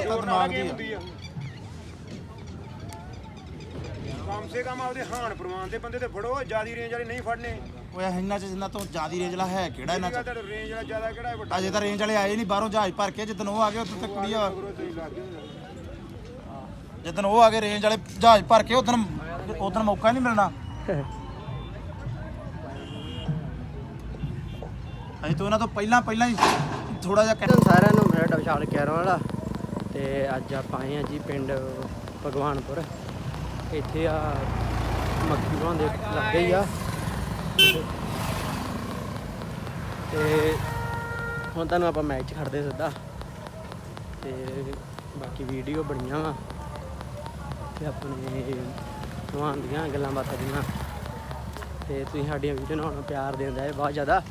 ਤਾਂ ਦਿਮਾਗ ਦੀ ਆ। ਕਮ ਸੇ ਕਮ ਆਪਦੇ ਹਾਨ ਪ੍ਰਮਾਨ ਦੇ ਬੰਦੇ ਤੇ ਫੜੋ ਜਿਆਦੀ ਰੇਂਜ ਵਾਲੇ ਨਹੀਂ ਫੜਨੇ। ਓਏ ਇਹਨਾਂ ਚ ਜਿੰਨਾ ਤੋਂ ਜ਼ਿਆਦੀ ਰੇਂਜ ਵਾਲਾ ਹੈ ਕਿਹੜਾ ਇਹਨਾਂ ਚ? ਰੇਂਜ ਵਾਲਾ ਜ਼ਿਆਦਾ ਕਿਹੜਾ ਹੈ ਵੱਡਾ? ਅਜੇ ਤਾਂ ਰੇਂਜ ਵਾਲੇ ਆਏ ਨਹੀਂ ਬਾਹਰੋਂ ਜਹਾਜ਼ ਭਰ ਕੇ ਜਿੱਦਣ ਉਹ ਆ ਗਏ ਉਦੋਂ ਤੱਕ ਕੁੜੀ ਆ। ਤੁਸੀਂ ਲੱਗ ਉਹ ਆ ਗਏ ਰੇਂਜ ਵਾਲੇ ਜਹਾਜ਼ ਭਰ ਕੇ ਉਦੋਂ ਉਦੋਂ ਮੌਕਾ ਨਹੀਂ ਮਿਲਣਾ। ਅਜੇ ਤੋਂ ਉਹਨਾਂ ਤੋਂ ਪਹਿਲਾਂ ਪਹਿਲਾਂ ਹੀ ਥੋੜਾ ਜਿਹਾ ਤੁਹਾਨੂੰ ਸਾਰਿਆਂ ਨੂੰ ਮੇਰਾ ਵਿਸ਼ਾਲ ਕਹਿਣ ਵਾਲਾ। ਤੇ ਅੱਜ ਆਪਾਂ ਆਏ ਆ ਜੀ ਪਿੰਡ ਭਗਵਾਨਪੁਰ। ਇੱਥੇ ਆ ਮੱਕੀ ਬਣਾਉਂਦੇ ਲੱਗੇ ਹੀ ਆ। ਤੇ ਹੁਣ ਤੁਹਾਨੂੰ ਆਪਾਂ ਮੈਚ ਖੜਦੇ ਸਿੱਧਾ। ਤੇ ਬਾਕੀ ਵੀਡੀਓ ਬਣੀਆਂ ਵਾ। ਤੇ ਆਪਣੇ ਭਗਵਾਨ ਦੀਆਂ ਗੱਲਾਂ ਬਾਤਾਂ ਦੀਆਂ। ਤੇ ਤੁਸੀਂ ਸਾਡੀਆਂ ਵੀਡੀਓ ਨੂੰ ਪਿਆਰ ਦਿੰਦਾ ਹੈ ਬਹੁਤ ਜ਼ਿਆਦਾ।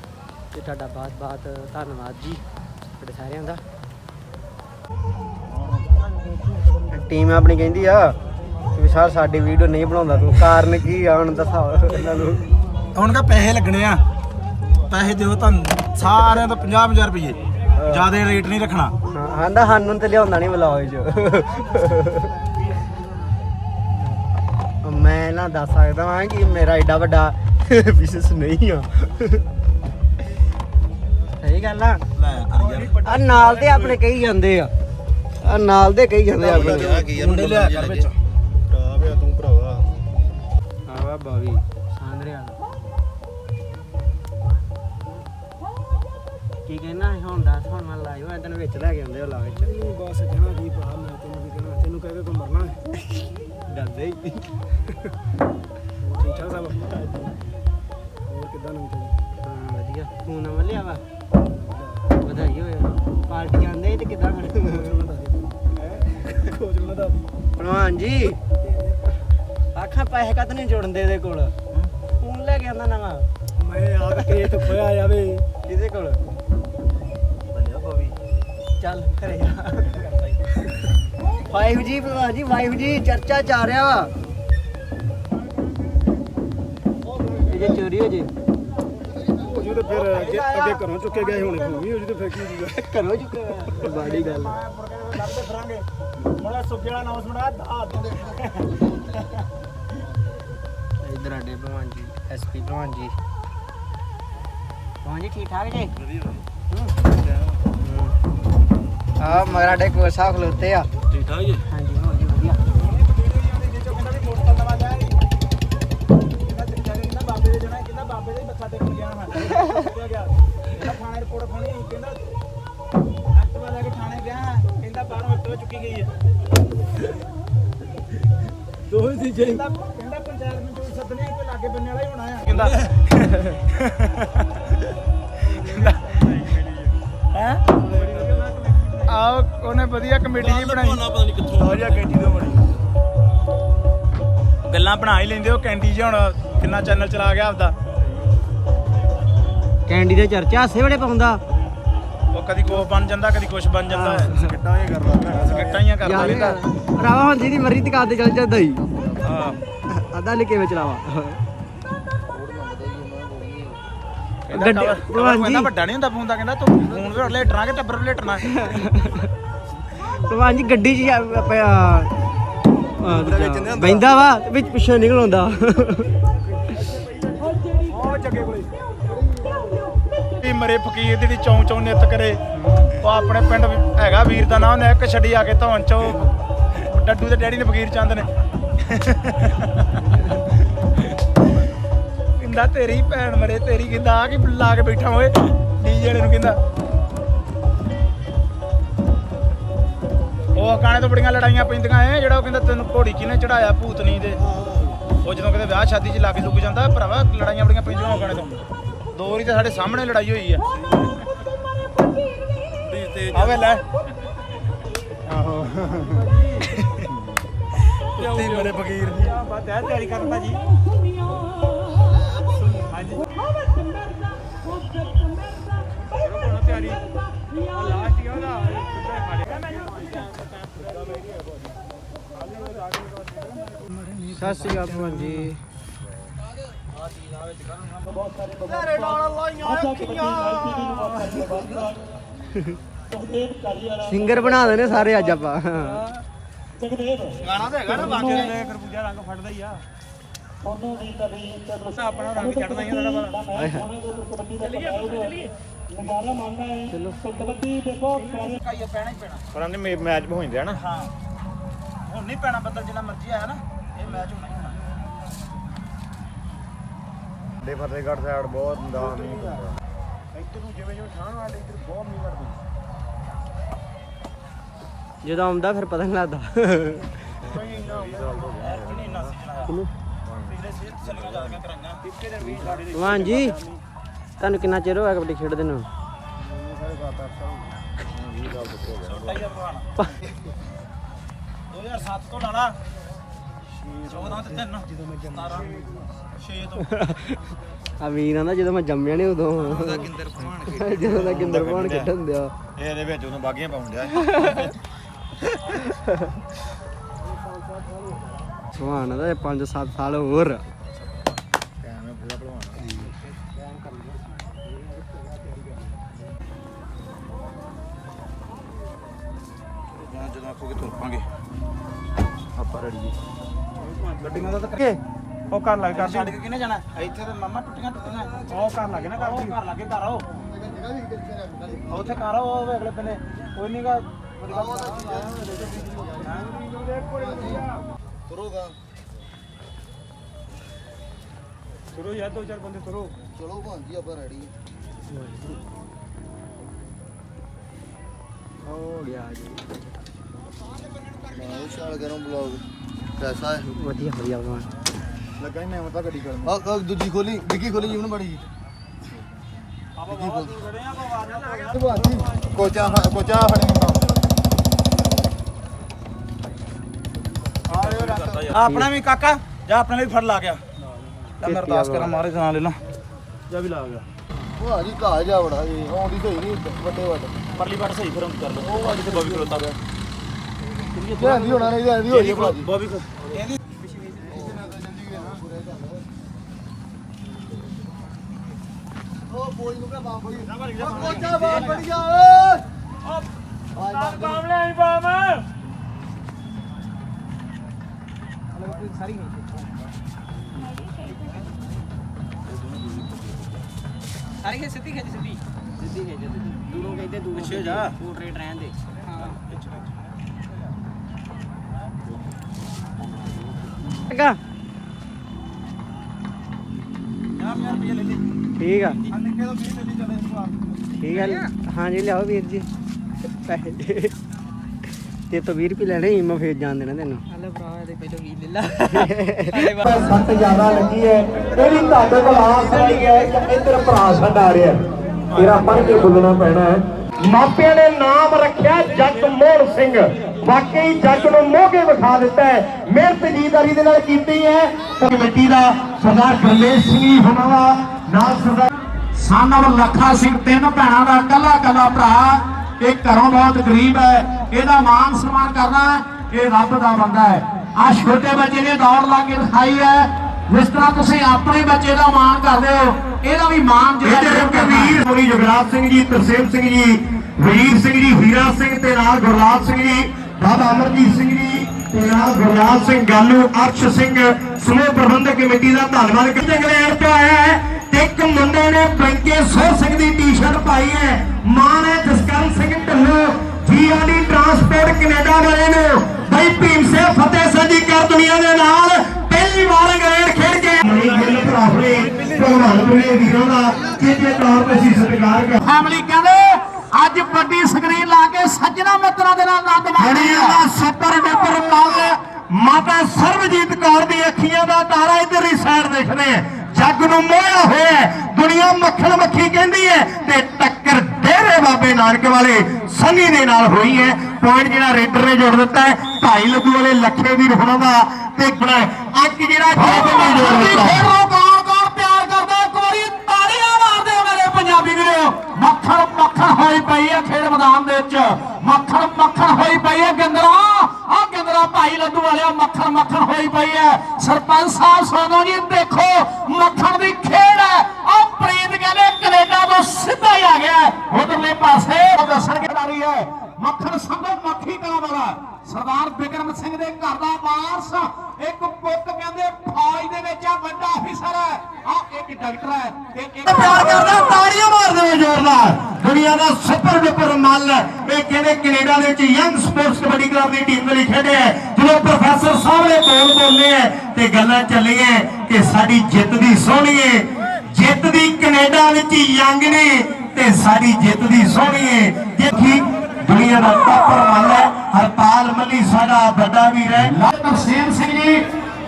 ਤੇ ਤੁਹਾਡਾ ਬਹੁਤ ਬਹੁਤ ਧੰਨਵਾਦ ਜੀ, ਤੁਹਾਡੇ ਸਾਰਿਆਂ ਦਾ। ਟੀਮ ਆਪਣੀ ਕਹਿੰਦੀ ਆ ਕਿ ਵਿਸ਼ਾਲ ਸਾਡੀ ਵੀਡੀਓ ਨਹੀਂ ਬਣਾਉਂਦਾ ਤੂੰ। ਕਾਰਨ ਕੀ ਆ? ਹੁਣ ਦੱਸਾਓ ਇਹਨਾਂ ਨੂੰ। ਹੁਣ ਕਾ ਪੈਸੇ ਲੱਗਣੇ ਆ। ਪੈਸੇ ਦਿਓ ਤੁਹਾਨੂੰ। ਸਾਰਿਆਂ ਤੋਂ 50 50 ਰੁਪਏ ਜ਼ਿਆਦਾ ਰੇਟ ਨਹੀਂ ਰੱਖਣਾ। ਹਾਂ ਆਂਦਾ ਸਾਨੂੰ ਤੇ ਲਿਆਉਂਦਾ ਨਹੀਂ ਵਲੌਗ 'ਚ। ਮੈਂ ਨਾ ਦੱਸ ਸਕਦਾ ਹਾਂ ਕਿ ਮੇਰਾ ਐਡਾ ਵੱਡਾ ਬਿਜ਼ਨਸ ਨਹੀਂ ਆ। ਸਹੀ ਗੱਲ ਆ। ਆ ਨਾਲ ਦੇ ਆਪਣੇ ਕਹੀ ਜਾਂਦੇ ਆ। ਆ ਨਾਲ ਦੇ ਕਹੀ ਜਾਂਦੇ ਆ ਆਪਣੇ। ਮੁੰਡੇ ਲਿਆ ਕਰ ਵਿੱਚ। ਆਵਾ ਬਾਵੀ ਸਾਂਦਰੇ ਵਾਲਾ ਕੀ ਕਹਿਣਾ ਹੈ ਹੁਣ ਦੱਸ ਹੁਣ ਮੈਂ ਲਾਈਵ ਆ ਤੈਨੂੰ ਵਿੱਚ ਲੈ ਕੇ ਆਉਂਦੇ ਹੋ ਲਾਗ ਚ ਬਸ ਕਹਿਣਾ ਕੀ ਪਾ ਮੈਂ ਤੈਨੂੰ ਵੀ ਕਹਿਣਾ ਤੈਨੂੰ ਕਹਿ ਕੇ ਕੋ ਮਰਨਾ ਡਰਦੇ ਹੀ। ਠੀਕ ਠਾਕ ਸਭ? ਹੋਰ ਕਿਦਾਂ ਤਾਜੀ ਹਾਂ ਵਧੀਆ। ਤੂੰ ਨਵਾਂ ਲਿਆ ਵਾ? ਵਧਾਈ ਹੋਏ ਪਾਰਟੀ ਜਾਂਦੇ ਤੇ ਕਿਦਾਂ? ਖੜੇ ਕੋਚ ਨੂੰ ਦਾ ਭਲਵਾਨ ਜੀ। ਆਖਾਂ ਪੈਸੇ ਕਦ ਨਹੀਂ ਜੁੜਨ ਇਹਦੇ ਕੋਲ? ਫੋਨ ਲੈ ਕੇ ਆਂਦਾ ਨਵਾਂ। ਮੈਂ ਆਪ ਕੇਕ ਖੋਇਆ ਜਾਵੇ। ਕਿਹਦੇ ਕੋਲ? ਬੰਦਿਆ ਬੋਵੀ ਚੱਲ ਘਰੇ ਜਾ 5G ਭਲਵਾਨ ਜੀ 5G ਚਰਚਾ ਚ ਆ ਰਿਹਾ ਵਾ। ਇਹ ਜੇ ਚੋਰੀ ਹੋ ਜੇ। ਹੋ ਜੂ ਤੇ ਫਿਰ ਅੱਗੇ ਅੱਗੇ ਘਰੋਂ ਚੁੱਕੇ ਗਏ ਹੋਣੇ ਹੋਣੀ ਹੋ ਜੂ ਤੇ ਫਿਰ ਕੀ ਹੋਊਗਾ ਘਰੋਂ ਚੁੱਕਿਆ ਬਾੜੀ ਗੱਲ। ਲੱਭਦੇ ਫਰਾਂਗੇ। ਬੜਾ ਸੁੱਕੇ ਵਾਲਾ ਨਾਮ ਸੁਣਾ ਦਾ ਇਧਰ ਆਡੇ ਭਲਵਾਨ ਜੀ ਐਸਪੀ ਭਲਵਾਨ ਜੀ। ਭਲਵਾਨ ਜੀ ਠੀਕ ਠਾਕ ਜੀ? ਆ ਮਗਰ ਆਡੇ ਕੋਲ ਸਾਹ ਖਲੋਤੇ ਆ। ਠੀਕ ਠਾਕ ਜੀ? ਹਾਂਜੀ ਭਲਵਾਨ ਜੀ ਵਧੀਆ। ਬਾਬੇ ਦੇ ਜਾਣਾ ਕਹਿੰਦਾ ਬਾਬੇ ਦੇ ਮੱਥਾ ਟੇਕ ਗਿਆ ਮੈਂ। ਕਿਹਾ ਗਿਆ। ਕਹਿੰਦਾ ਥਾਣੇ ਰਿਪੋਰਟ ਫੋਣੀ ਕਹਿੰਦਾ ਲੈ ਕੇ ਥਾਣੇ ਗਿਆ ਕਹਿੰਦਾ ਬਾਹਰੋਂ ਐਕਟਿਵਾ ਚੁੱਕੀ ਗਈ ਹੈ। ਦੋ ਹੀ ਸੀ ਕਹਿੰਦਾ ਕਹਿੰਦਾ ਪੰਚਾਇਤ ਨੂੰ ਜੋ ਸੱਦਣੇ ਤੇ ਲਾਗੇ ਬੰਨੇ ਵਾਲਾ ਹੀ ਹੋਣਾ ਆ। ਕਹਿੰਦਾ ਹੈ? ਆਹ ਉਹਨੇ ਵਧੀਆ ਕਮੇਟੀ ਜੀ ਬਣਾਈ। ਪਤਾ ਨਹੀਂ ਕਿੱਥੋਂ ਵਧੀਆ ਕੈਂਟੀ ਤੋਂ ਬਣੀ। ਗੱਲਾਂ ਬਣਾ ਹੀ ਲੈਂਦੇ ਉਹ ਕੈਂਟੀ ਜੀ ਹੁਣ ਕਿੰਨਾ ਚੈਨਲ ਚਲਾ ਗਿਆ ਆਪਦਾ। ਕੈਂਡੀ ਦੇ ਚਰਚਾ ਹਾਸੇ ਵੇਲੇ ਪਾਉਂਦਾ। ਕਦੀ ਕੁਛ ਬਣ ਜਾਂਦਾ ਕਦੀ ਕੁਛ ਬਣ ਜਾਂਦਾ। ਹੈ। ਸਕਿੱਟਾਂ ਹੀ ਕਰਦਾ ਸਕਿੱਟਾਂ ਹੀ ਕਰਦਾ ਰਹਿੰਦਾ ਭਰਾਵਾ ਹੁਣ ਜਿਹਦੀ ਮਰਜ਼ੀ ਦੁਕਾਨ ਤੇ ਚੱਲ ਜਾਂਦਾ ਹੀ ਹਾਂ। ਅੱਧਾ ਨੇ ਕਿਵੇਂ ਚਲਾਵਾ। ਕਹਿੰਦਾ ਗੱਡੀ- ਕਹਿੰਦਾ। ਵੱਡਾ ਨਹੀਂ ਹੁੰਦਾ ਫੋਨ ਦਾ ਕਹਿੰਦਾ ਤੂੰ ਫੋਨ ਵੀ ਲੇਟਣਾ ਕਿ ਟੱਬਰ ਵੀ ਲੇਟਣਾ। ਭਲਵਾਨ ਜੀ ਗੱਡੀ 'ਚ ਬੈਂਦਾ ਵਾ ਤੇ ਵਿੱਚ ਪਿੱਛੇ ਨਿਕਲ ਆਉਂਦਾ। ਉਹ ਜੱਗੇ ਕੋਲੇ। ਇਹ ਮਰੇ ਫਕੀਰ ਦੀ ਚੌਂ ਚੌਂ ਨਿੱਤ ਕਰੇ। ਉਹ ਆਪਣੇ ਪਿੰਡ ਹੈਗਾ ਵੀਰ ਦਾ ਨਾਮ ਨੇ ਇੱਕ ਛੱਡੀ ਆ ਕੇ ਧੌਣ ਚੋਂ ਡੱਡੂ ਦੇ ਡੈਡੀ ਨੇ ਫਕੀਰ ਚੰਦ ਨੇ। ਕਹਿੰਦਾ, ਤੇਰੀ ਭੈਣ ਮਰੇ, ਤੇਰੀ ਕਹਿੰਦਾ, ਆ ਕੀ ਲਾ ਕੇ ਬੈਠਾ ਓਏ? ਡੀਜੇ ਵਾਲੇ ਨੂੰ ਕਹਿੰਦਾ। ਉਹ ਗਾਣੇ ਤੋਂ ਬੜੀਆਂ ਲੜਾਈਆਂ ਪੈਂਦੀਆਂ ਐ, ਜਿਹੜਾ ਉਹ ਕਹਿੰਦਾ, ਤੈਨੂੰ ਘੋੜੀ ਕਿਨੇ ਚੜਾਇਆ ਭੂਤਨੀ ਦੇ? ਉਹ ਜਦੋਂ ਕਿਤੇ ਵਿਆਹ ਸ਼ਾਦੀ 'ਚ ਲੱਗ ਲੁੱਗ ਜਾਂਦਾ, ਭਰਾਵਾ, ਲੜਾਈਆਂ ਬੜੀਆਂ ਪੈਂਦੀਆਂ ਉਹ ਗਾਣੇ ਤੋਂ। ਦੋ ਵਾਰੀ ਤਾਂ ਸਾਡੇ ਸਾਹਮਣੇ ਲੜਾਈ ਹੋਈ ਆ। ਆਵੇ ਲੈ। ਆਹੋ। ਕੁੱਤੀ ਮੇਰੇ ਫਕੀਰ ਜੀ। ਬਾਤ ਹੈ ਤਿਆਰੀ ਕਰਨ ਭਾਜੀ। ਹਾਂਜੀ। ਤਿਆਰੀ ਲਾਸਟ ਹੀ ਉਹਦਾ ਸਤਿ ਸ਼੍ਰੀ ਅਕਾਲ ਜੀ। ਤੇਰੇ ਨਾਲ ਲਾਈਆਂ ਅੱਖੀਆਂ ਸਿੰਗਰ ਬਣਾ ਦੇਣੇ ਸਾਰੇ ਅੱਜ ਆਪਾਂ। ਗਾਣਾ ਤਾਂ ਹੈਗਾ ਨਾ ਬਾਕੀ। ਲੈ ਖਰਬੂਜਾ ਰੰਗ ਫੜਦਾ ਹੀ ਆ ਆਪਣਾ ਰੰਗ ਚੜਦਾ ਹੀ ਆ ਥੋੜਾ ਬੜਾ ਹਾਏ ਹਾਏ ਚਲੋ ਕਾਈਆ ਪੈਣਾ ਹੀ ਪੈਣਾ ਪਰ ਉਹਨੇ ਮੈਚ ਹੋ ਜਾਂਦੇ ਆ ਨਾ। ਹਾਂ। ਹੁਣ ਨਹੀਂ ਪੈਣਾ ਬੱਦਲ ਜਿੰਨਾ ਮਰਜ਼ੀ ਆਇਆ ਨਾ ਇਹ ਮੈਚ ਹੋਣਾ ਦੇ ਫਤਿਹਗੜ੍ਹ ਸਾਈਡ ਬਹੁਤ ਦਾ ਮੀਂਹ ਪੈਂਦਾ ਇੱਧਰ ਨੂੰ ਜਿਵੇਂ ਜਿਵੇਂ ਠਾਣ ਵਾਲੇ ਇੱਧਰ ਬਹੁਤ ਮੀਂਹ ਵਰਦਾ ਜਦੋਂ ਆਉਂਦਾ ਫਿਰ ਪਤਾ ਨਹੀਂ ਲੱਗਦਾ। ਕੋਈ ਇੰਨਾ ਨਹੀਂ ਇੰਨਾ ਸੀਜ਼ਨ ਆਇਆ ਕਿਹਨੂੰ? ਪਿਛਲੇ ਸੀਜ਼ਨ ਚੱਲ ਕੇ ਜਾ ਕੇ ਕਰਾਂਗਾ ਇੱਕੇ ਦਿਨ ਮੀਂਹ ਸਾਡੇ ਵਾਂ ਜੀ ਤੁਹਾਨੂੰ ਕਿੰਨਾ ਚਿਰ ਹੋਇਆ ਕਬੱਡੀ ਖੇਡਦੇ ਨੂੰ? ਸਾਰੇ ਬਾਤ ਆ ਸਭ 20 ਸਾਲ ਤੋਂ ਹੋ ਗਿਆ ਛੋਟਾ ਜਿਹਾ ਭਲਵਾਨ 2007 ਤੋਂ ਲਾਲਾ 14 ਤੇ 3 ਜਦੋਂ ਮੈਂ ਜੰਮਾ 6 ਤੋਂ ਆ ਵੀਰ ਆਂਦਾ ਜਦੋਂ ਮੈਂ ਜੰਮਿਆ ਨਹੀਂ ਉਦੋਂ। ਉਹਦਾ ਜਦੋਂ ਦਾ ਗਿੰਦਰ ਪਾਉਣ ਖੇਡਣ ਦਿਆ। ਇਹਦੇ ਵਿੱਚ ਉਹਨੂੰ ਬਾਗੀਆਂ ਪਾਉਣ ਡਿਆ। ਸੁਹਾਨ ਦਾ 5-7 ਸਾਲ ਹੋਰ। ਟਾਈਮ ਪੂਰਾ ਭਲਵਾਨ ਜਦੋਂ ਆਪੋ ਕੇ ਤੁਰ ਪਾਂਗੇ ਆਪਾਂ ਰੜੀ ਗੱਡੀਆਂ ਦਾ ਤਾਂ ਕੇ ਉਹ ਕਰ ਲੱਗ ਕਰ ਛੱਡ ਕੇ ਕਿਨੇ ਜਾਣਾ? ਇੱਥੇ ਤੇ ਮਾਮਾ ਟੁੱਟੀਆਂ ਟੁੱਟੀਆਂ। ਉਹ ਕਰ ਲੱਗੇ ਨਾ ਉਹ ਘਰ ਲਾਗੇ ਘਰ ਆਓ। ਉੱਥੇ ਘਰ ਆਓ ਉਹ ਅਗਲੇ ਬੰਨੇ। ਕੋਈ ਨਹੀਂਗਾ ਤੁਰੋਗਾ। ਤੁਰੋ ਯਾਰ ਦੋ ਚਾਰ ਬੰਦੇ ਤੁਰੋ। ਚਲੋ ਭਾਂਜੀ ਆਪਾਂ ਰੈਡੀ ਹੋ ਗਿਆ ਜੀ। ਮੈਂ ਵਿਸ਼ਾਲ ਕਰਮ ਬਲੌਗ ਕੈਸਾ ਹੈ ਵਧੀਆ ਵਧੀਆ ਭਗਵਾਨ ਲੱਗਾ ਹੀ ਮੈਂ ਮਤਾ ਗੱਡੀ ਕਰਨ ਆ ਆ ਦੂਜੀ ਖੋਲੀ ਡਿੱਗੀ ਖੋਲੀ ਜੀਵਨ ਬੜੀ ਜੀ ਕੋਚਾ ਕੋਚਾ ਫੜੇ ਆਪਣਾ ਵੀ ਕਾਕਾ ਜਾ ਆਪਣੇ ਲਈ ਫੜ ਲਾ ਗਿਆ ਲੈ ਮੈਂ ਖੇਤੀ ਅਰਦਾਸ ਆ ਕਰਾਂ ਮਾਰੇ ਨਾਲ ਲੈ ਲਾ ਜਾ ਵੀ ਲਾ ਗਿਆ ਉਹ ਹਾਜੀ ਘਾ ਜਾ ਬੜਾ ਜੀ ਆਉਂਦੀ ਸਹੀ ਨਹੀਂ ਵੱਡੇ ਵੱਡੇ ਪਰਲੀ ਬਾਟ ਸਹੀ ਫਿਰ ਉਹ ਕਰ ਲਓ ਉਹ ਅੱਜ ਤੇ ਬੋਬੀ ਖਲੋਤਾ ਗਿਆ ਧਿਆਨ ਹੋਣਾ ਨਹੀਂ ਧਿਆਨ ਇਹਦੀ ਬੋਬੀ ਖਲੋ ਇਹਦੀ ਉਹ ਬੋਈ ਨੂੰ ਕਾ ਬਾਪ ਬੜੀ ਕੋਚਾ ਬਾਪ ਬੜੀਆ ਓਏ ਕਾਮਲੇ ਨਹੀਂ ਬਾਮ ਸਾਰੀ ਖੇ ਸਿੱਧੀ ਖਿੱਚ ਸਿੱਧੀ। ਸਿੱਧੀ ਖਿੱਚ ਦੂਰੋਂ ਕਹਿੰਦੇ ਦੂਰੋਂ ਪਿੱਛੇ ਜਾ। ਪੋਰਟਰੇਟ ਰਹਿਣ ਦੇ। ਲੱਗਾ ਯਾਰ ਲੈ ਲੈ ਠੀਕ ਆ। ਆ ਨਿੱਕੇ ਤੋਂ 20 ਲੈ ਲਈ ਚਲੇ ਤੂੰ ਆ ਠੀਕ ਆ। ਹਾਂ ਜੀ ਲਿਆਓ ਵੀਰ ਜੀ। ਪੈਸੇ ਤੇ ਤੋਂ 20 ਰੁਪਏ ਲੈਣੇ ਸੀ, ਮੈਂ ਫੇਰ ਜਾਣ ਦੇਣਾ ਤੈਨੂੰ। ਹਲੇ ਭਰਾ ਇਹਦੇ ਪਹਿਲੋਂ ਕੀ ਲੈ ਸੱਟ ਜ਼ਿਆਦਾ ਲੱਗੀ ਹੈ ਇਹਦੀ ਤੁਹਾਡੇ ਕੋਲ ਆਸ ਨਹੀਂ ਹੈ ਕਿ ਇੱਧਰ ਭਰਾ ਸਾਡਾ ਆ ਰਿਹਾ। ਤੇਰਾ ਪੜ੍ਹ ਕੇ ਬੋਲਣਾ ਪੈਣਾ ਹੈ ਮਾਪਿਆਂ ਨੇ ਨਾਮ ਰੱਖਿਆ ਜੱਟ ਮੋਹਨ ਸਿੰਘ। ਵਾਕਈ ਜੱਟ ਨੂੰ ਕੇ ਵਿਖਾ ਦਿੱਤਾ ਹੈ। ਮਿਹਨਤ ਜੀਦਾਰੀ ਦੇ ਨਾਲ ਕੀਤੀ ਹੈ। ਕਮੇਟੀ ਦਾ ਸਰਦਾਰ ਗਰਮੇਸ਼ ਸਿੰਘ ਜੀ ਹੁਣਾਂ ਦਾ ਨਾਲ ਸਰਦਾਰ ਸਾਨਵ ਲੱਖਾ ਸਿੰਘ ਤਿੰਨ ਭੈਣਾਂ ਦਾ ਕੱਲਾ ਕੱਲਾ ਭਰਾ। ਇਹ ਘਰੋਂ ਬਹੁਤ ਗਰੀਬ ਹੈ। ਇਹਦਾ ਮਾਨ ਸਨਮਾਨ ਕਰਨਾ ਇਹ ਰੱਬ ਦਾ ਬੰਦਾ ਹੈ। ਆ ਛੋਟੇ ਬੱਚੇ ਨੇ ਦੌੜ ਲਾ ਕੇ ਦਿਖਾਈ ਹੈ। ਜਿਸ ਤਰ੍ਹਾਂ ਤੁਸੀਂ ਆਪਣੇ ਬੱਚੇ ਦਾ ਮਾਣ ਕਰਦੇ ਹੋ ਇਹਦਾ ਵੀ ਮਾਣ ਜਿਹੜਾ ਵੀਰ ਮੁਨੀ ਜਗਰਾਜ ਸਿੰਘ ਜੀ ਤਰਸੇਮ ਸਿੰਘ ਜੀ ਵੀਰ ਸਿੰਘ ਜੀ ਹੀਰਾ ਸਿੰਘ ਤੇ ਨਾਲ ਗੁਰਲਾਲ ਸਿੰਘ ਜੀ ਬਾਬਾ ਅਮਰਜੀਤ ਸਿੰਘ ਜੀ ਤੇ ਨਾਲ ਗੁਰਲਾਲ ਸਿੰਘ ਗਾਲੂ ਅਰਸ਼ ਸਿੰਘ ਸਮੂਹ ਪ੍ਰਬੰਧਕ ਕਮੇਟੀ ਦਾ ਧੰਨਵਾਦ ਕਰਦੇ ਇੰਗਲੈਂਡ ਤੋਂ ਆਇਆ ਹੈ ਤੇ ਇੱਕ ਮੁੰਡੇ ਨੇ ਬੈਂਕੇ ਸੋਹ ਸਿੰਘ ਦੀ ਟੀ-ਸ਼ਰਟ ਪਾਈ ਹੈ। ਮਾਂ ਨੇ Jaskaran Singh Dhallo GRD transport Canada ਵਾਲੇ ਨੂੰ ਬਈ ਭੀਮ ਸਿੰਘ ਫਤਿਹ ਸਿੰਘ ਜੀ ਕਰ ਦੁਨੀਆ ਦੇ ਨਾਲ ਪਹਿਲੀ ਵਾਰ ਇੰਗਲੈਂਡ ਖੇਡ ਕੇ ਮਣੀ ਗਿੱਲ ਭਰਾ ਆਪਣੇ ਭਗਵਾਨ ਬੁਲੇ ਵੀਰਾਂ ਦਾ ਕਿਤੇ ਤੌਰ ਤੇ ਸਤਿਕਾਰ ਕਰ ਫੈਮਿਲੀ ਕਹਿੰਦੇ ਅੱਜ ਵੱਡੀ ਸਕਰੀਨ ਲਾ ਕੇ ਸੱਜਣਾ ਮਿੱਤਰਾਂ ਦੇ ਨਾਲ ਆਨੰਦ ਮਾਣਦੇ ਆ ਸੁਪਰ ਡੁਪਰ ਪਲ ਮਾਤਾ ਸਰਬਜੀਤ ਕੌਰ ਦੀ ਅੱਖੀਆਂ ਦਾ ਤਾਰਾ ਇਧਰਲੀ ਸਾਈਡ ਦੇਖਦੇ ਆ ਜੱਗ ਨੂੰ ਮੋਹਿਆ ਹੋਇਆ ਹੈ। ਦੁਨੀਆ ਮੱਖਣ ਮੱਖੀ ਕਹਿੰਦੀ ਹੈ ਤੇ ਟੱਕਰ ਡੇਰੇ ਬਾਬੇ ਨਾਨਕ ਵਾਲੇ ਸੰਨੀ ਦੇ ਨਾਲ ਹੋਈ ਹੈ। ਪੁਆਇੰਟ ਜਿਹੜਾ ਰੇਡਰ ਨੇ ਜੋੜ ਦਿੱਤਾ ਹੈ। ਭਾਈ ਲੱਡੂ ਵਾਲੇ ਲੱਖੇ ਵੀਰ ਹੁਣਾਂ ਦਾ ਤੇ ਬੜਾ ਅੱਕ ਜਿਹੜਾ ਜੋੜ ਦਿੱਤਾ। ਮੱਖਣ ਹੋਈ ਪਈ ਹੈ ਖੇਡ ਮੈਦਾਨ ਦੇ ਵਿੱਚ। ਮੱਖਣ ਮੱਖਣ ਹੋਈ ਪਈ ਹੈ ਗਿੰਦਰਾ। ਆ ਗਿੰਦਰਾ ਭਾਈ ਲੱਡੂ ਵਾਲਿਆ ਮੱਖਣ ਮੱਖਣ ਹੋਈ ਪਈ ਹੈ ਸਰਪੰਚ ਸਾਹਿਬ ਸੋਨੋ ਜੀ, ਦੇਖੋ ਮੱਖਣ ਦੀ ਖੇਡ ਹੈ। ਕਹਿੰਦੇ ਕੈਨੇਡਾ ਤੋਂ ਸਿੱਧਾ ਹੀ ਆ ਗਿਆ। ਉਧਰਲੇ ਪਾਸੇ ਉਹ ਦੱਸਣਗੇ ਵਾਰੀ ਹੈ, ਮੱਖਣ ਸੰਗੋ ਮੱਖੀ ਕਲਾ ਵਾਲਾ। ਸਰਦਾਰ ਬਿਕਰਮ ਸਿੰਘ ਦੇ ਘਰ ਦਾ ਵਾਰਸ, ਇੱਕ ਪੁੱਤ ਕਹਿੰਦੇ, ਫੌਜ ਦੇ ਵਿੱਚ ਆ, ਵੱਡਾ ਅਫੀਸਰ ਹੈ। ਆ, ਇੱਕ ਡਾਕਟਰ ਹੈ ਤੇ ਇੱਕ ਪਿਆਰ ਕਰਦਾ, ਤਾੜੀਆਂ ਮਾਰਦੇ ਹੋ ਜ਼ੋਰਦਾਰ। ਦੁਨੀਆ ਦਾ ਸੁਪਰ ਡੁਪਰ ਮੱਲ ਇਹ ਕਹਿੰਦੇ ਕੈਨੇਡਾ ਦੇ ਵਿੱਚ ਯੰਗ ਸਪੋਰਟਸ ਕਬੱਡੀ ਕਲੱਬ ਦੀ ਟੀਮ ਲਈ ਖੇਡੇ ਜਦੋਂ ਪ੍ਰੋਫੈਸਰ ਸਾਹਮਣੇ ਬੋਲ ਬੋਲਨੇ ਹੈ ਤੇ ਗੱਲਾਂ ਚੱਲੀਆਂ ਕਿ ਸਾਡੀ ਜਿੱਤ ਦੀ ਸੋਹਣੀ ਹੈ। ਜਿੱਤ ਦੀ ਕੈਨੇਡਾ ਵਿੱਚ ਯੰਗ ਨੇ ਤੇ ਸਾਡੀ ਜਿੱਤ ਦੀ ਸੋਹਣੀ ਹੈ ਦੇਖੀ ਦੁਨੀਆ ਦਾ ਟੱਪਰ ਮੱਲ ਹੈ ਹਰਪਾਲ ਮੱਲੀ ਸਾਡਾ ਵੱਡਾ ਵੀਰ ਹੈ। ਤਰਸੇਮ ਸਿੰਘ ਜੀ